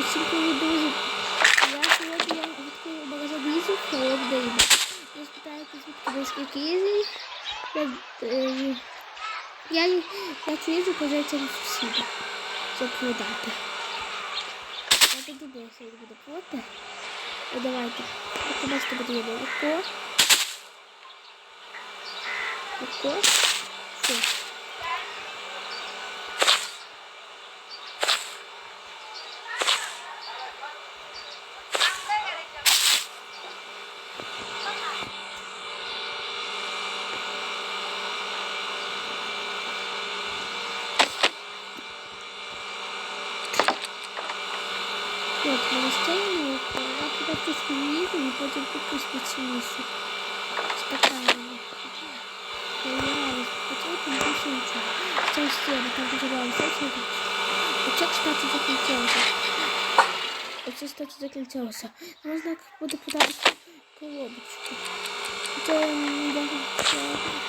Усім друзі. Я сьогодні я відкрию магазин Ізі Холоднейм. Ви спитаєте, звідки ви скільки? Я, е, я, я цю Ізі позичу через сусіда, щоб продати. Я не думаю, що він буде проти. Ну, давайте. Виконати буде молоко. Молоко. Все. От, настроєння, я подати свою їду і потім куплю спеціалісту. Спокійно. Поиграли, потом больше ничего. Вся стена, там потеряла все смотрите. Оце, кстати, заключилося. Оце, кстати, заключилося. Можна буде подати коробочку. Це я не буду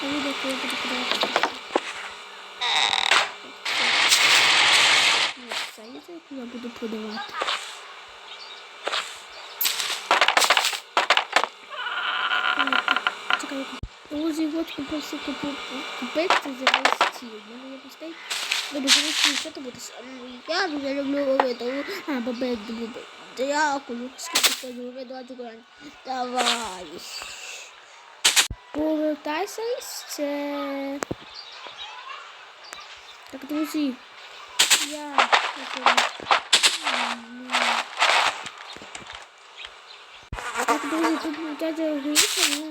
подавати. Ні, це я буду продавати. Чекай, Друзі, от купився купити за весь стіл. Мене є пустий. Добре, за весь стіл, що ти будеш? Я дуже люблю ловити. А, бабек, бабек. Дякую. Скільки ти ловити, давай грань. Давай. Повертайся це. Так, друзі. Я. Так, друзі, тут дядя Гріша, він